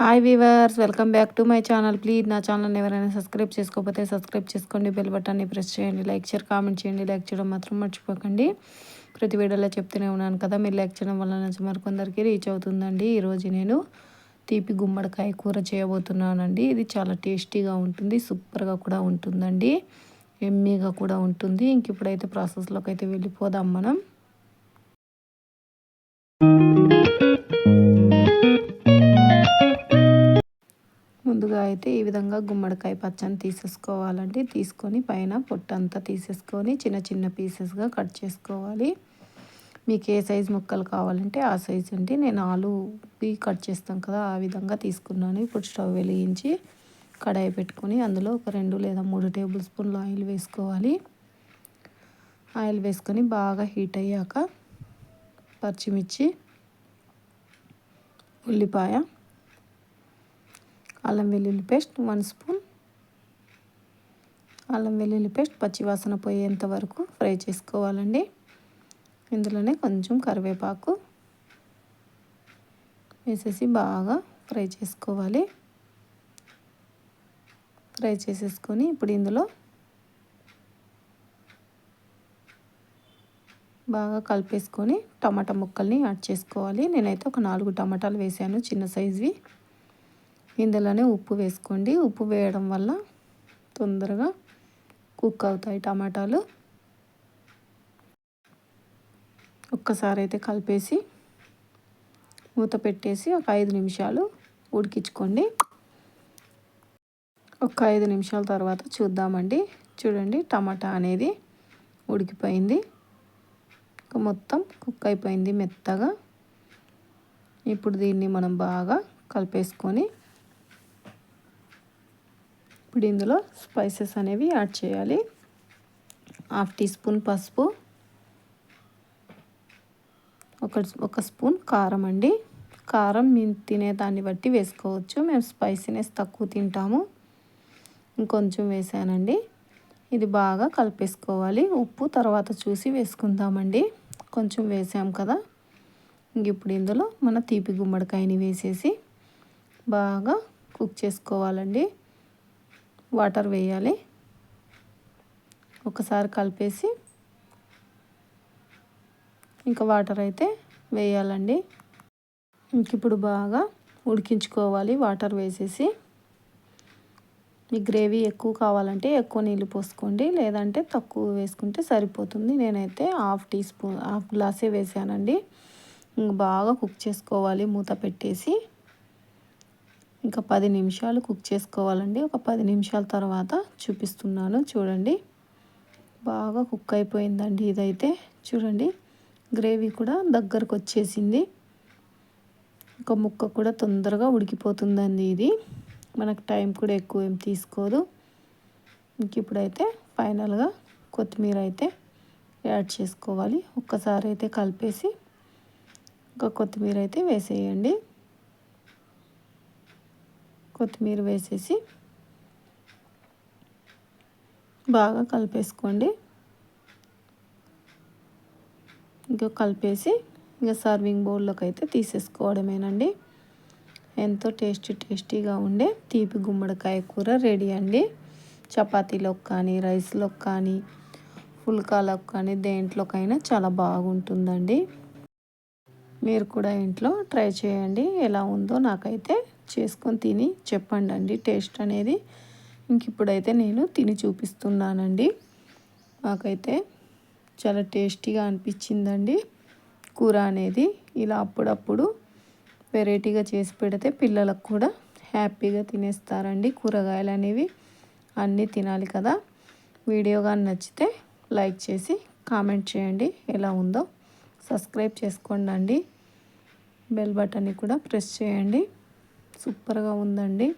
Hi viewers welcome back to my channel. Please నా ఛానల్ని ఎవరైనా సబ్స్క్రైబ్ చేసుకోకపోతే సబ్స్క్రైబ్ చేసుకోండి బెల్ బటన్ని ప్రెస్ చేయండి లైక్ షేర్ కామెంట్ చేయండి లైక్ చేయడం మాత్రం మర్చిపోకండి. ప్రతి వీడియోలో చెప్తూనే ఉన్నాను కదా మీరు లైక్ చేయడం వల్ల నుంచి మరికొందరికి రీచ్ అవుతుందండి. ఈరోజు నేను తీపి గుమ్మడికాయ కూర చేయబోతున్నానండి. ఇది చాలా టేస్టీగా ఉంటుంది సూపర్గా కూడా ఉంటుందండి. ఎమ్మీగా కూడా ఉంటుంది. ఇంక ఇప్పుడైతే ప్రాసెస్లోకి అయితే వెళ్ళిపోదాం మనం. అయితే ఈ విధంగా గుమ్మడికాయ పచ్చని తీసేసుకోవాలండి. తీసుకొని పైన పొట్టంతా తీసేసుకొని చిన్న చిన్న పీసెస్గా కట్ చేసుకోవాలి. మీకు ఏ సైజు ముక్కలు కావాలంటే ఆ సైజు అండి. నేను ఆలుకి కట్ చేస్తాం కదా ఆ విధంగా తీసుకున్నాను. ఇప్పుడు స్టవ్ వెలిగించి కడాయి పెట్టుకొని అందులో ఒక రెండు లేదా మూడు టేబుల్ స్పూన్లు ఆయిల్ వేసుకోవాలి. ఆయిల్ వేసుకొని బాగా హీట్ అయ్యాక పచ్చిమిర్చి ఉల్లిపాయ అల్లం వెల్లుల్లి పేస్ట్ వన్ స్పూన్. అల్లం వెల్లుల్లి పేస్ట్ పచ్చివాసన పోయేంత వరకు ఫ్రై చేసుకోవాలండి. ఇందులోనే కొంచెం కరివేపాకు వేసేసి బాగా ఫ్రై చేసుకోవాలి. ఫ్రై చేసేసుకొని ఇప్పుడు ఇందులో బాగా కలిపేసుకొని టమాటా ముక్కల్ని యాడ్ చేసుకోవాలి. నేనైతే ఒక నాలుగు టమాటాలు వేసాను చిన్న సైజువి. ఇందులోనే ఉప్పు వేసుకోండి. ఉప్పు వేయడం వల్ల తొందరగా కుక్ అవుతాయి టమాటాలు. ఒక్కసారి అయితే కలిపేసి మూత పెట్టేసి ఒక ఐదు నిమిషాలు ఉడికించుకోండి. ఒక ఐదు నిమిషాల తర్వాత చూద్దామండి. చూడండి టమాటా అనేది ఉడికిపోయింది. మొత్తం కుక్ అయిపోయింది మెత్తగా. ఇప్పుడు దీన్ని మనం బాగా కలిపేసుకొని ఇప్పుడు ఇందులో స్పైసెస్ అనేవి యాడ్ చేయాలి. హాఫ్ టీ స్పూన్ పసుపు. ఒక ఒక స్పూన్ కారం అండి. కారం మేము తినేదాన్ని బట్టి వేసుకోవచ్చు. మేము స్పైసీనెస్ తక్కువ తింటాము. ఇంకొంచెం వేసానండి. ఇది బాగా కలిపేసుకోవాలి. ఉప్పు తర్వాత చూసి వేసుకుందామండి. కొంచెం వేసాం కదా. ఇంక ఇప్పుడు ఇందులో మన తీపి గుమ్మడికాయని వేసేసి బాగా కుక్ చేసుకోవాలండి. వాటర్ వేయాలి. ఒకసారి కలిపేసి ఇంకా వాటర్ అయితే వేయాలండి. ఇంక ఇప్పుడు బాగా ఉడికించుకోవాలి వాటర్ వేసేసి. మీ గ్రేవీ ఎక్కువ కావాలంటే ఎక్కువ నీళ్ళు పోసుకోండి లేదంటే తక్కువ వేసుకుంటే సరిపోతుంది. నేనైతే హాఫ్ టీ స్పూన్ హాఫ్ గ్లాసే వేసానండి. బాగా కుక్ చేసుకోవాలి మూత పెట్టేసి. ఇంకా పది నిమిషాలు కుక్ చేసుకోవాలండి. ఒక పది నిమిషాల తర్వాత చూపిస్తున్నాను. చూడండి. బాగా కుక్ అయిపోయిందండి ఇదైతే. చూడండి. గ్రేవీ కూడా దగ్గరకు వచ్చేసింది. ఒక ముక్క కూడా తొందరగా ఉడికిపోతుందండి ఇది. మనకు టైం కూడా ఎక్కువ ఏం తీసుకోదు. ఇంక ఇప్పుడైతే ఫైనల్గా కొత్తిమీర అయితే యాడ్ చేసుకోవాలి. ఒక్కసారి అయితే కలిపేసి ఇంకా కొత్తిమీర అయితే వేసేయండి. కొత్తిమీర వేసేసి బాగా కలిపేసుకోండి. ఇంకా కలిపేసి ఇంకా సర్వింగ్ బౌల్లోకి అయితే తీసేసుకోవడమేనండి. ఎంతో టేస్టీ టేస్టీగా ఉండే తీపి గుమ్మడికాయ కూర రెడీ అండి. చపాతీలోకి కానీ రైస్లోకి కానీ పుల్కాలకు కానీ దేంట్లోకైనా చాలా బాగుంటుందండి. మీరు కూడా ఇంట్లో ట్రై చేయండి. ఎలా ఉందో నాకైతే చేసుకొని తిని చెప్పండి అండి టేస్ట్ అనేది ఇంక ఇప్పుడైతే నేను తిని చూపిస్తున్నానండి. నాకైతే చాలా టేస్టీగా అనిపించిందండి. కూర అనేది ఇలా అప్పుడప్పుడు వెరైటీగా చేసి పెడితే పిల్లలకు కూడా హ్యాపీగా తినేస్తారండి. కూరగాయలు అనేవి అన్నీ తినాలి కదా. వీడియో కానీ నచ్చితే లైక్ చేసి కామెంట్ చేయండి. ఎలా ఉందో సబ్స్క్రైబ్ చేసుకోండి అండి బెల్ బటన్ని కూడా ప్రెస్ చేయండి. సూపర్గా ఉందండి.